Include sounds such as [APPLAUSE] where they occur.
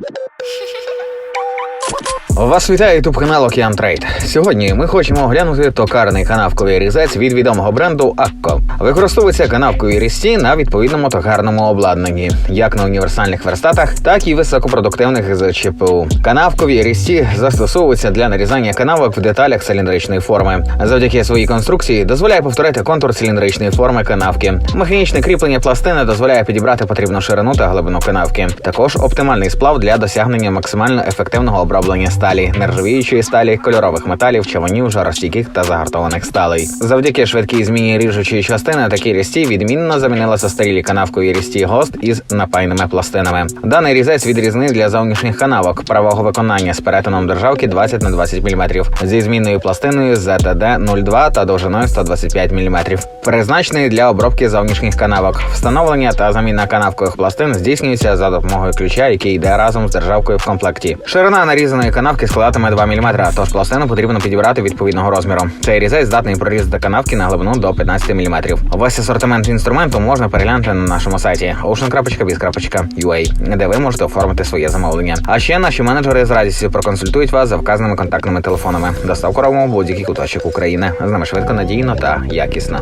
thank [LAUGHS] you Вас вітає ютуб канал Океан Трейд. Сьогодні ми хочемо оглянути токарний канавковий різець від відомого бренду Акко. Використовується канавкові різці на відповідному токарному обладнанні, як на універсальних верстатах, так і високопродуктивних з ЧПУ. Канавкові різці застосовуються для нарізання канавок в деталях циліндричної форми. Завдяки своїй конструкції дозволяє повторити контур циліндричної форми канавки. Механічне кріплення пластини дозволяє підібрати потрібну ширину та глибину канавки. Також оптимальний сплав для досягнення максимально ефективного оброблення сталі, нержавіючої сталі, кольорових металів, чавунів, жаростійких та загартованих сталей. Завдяки швидкій зміні ріжучої частини такі різці відмінно замінили застарілі канавкові різці ГОСТ із напайними пластинами. Даний різець відрізний для зовнішніх канавок правого виконання з перетином державки 20 на 20 мм, зі змінною пластиною ZTD 02 та довжиною 125 мм. Призначений для обробки зовнішніх канавок. Встановлення та заміна канавкових пластин здійснюється за допомогою ключа, який йде разом з державкою в комплекті. Ширина нарізаної канавки складатиме 2 мм, тож пластину потрібно підібрати відповідного розміру. Цей різець здатний прорізати канавки на глибину до 15 мм. Весь асортимент інструменту можна переглянути на нашому сайті ocean.biz.ua, де ви можете оформити своє замовлення. А ще наші менеджери з радістю проконсультують вас за вказаними контактними телефонами. Доставку робимо в будь-який куточок України. З нами швидко, надійно та якісно.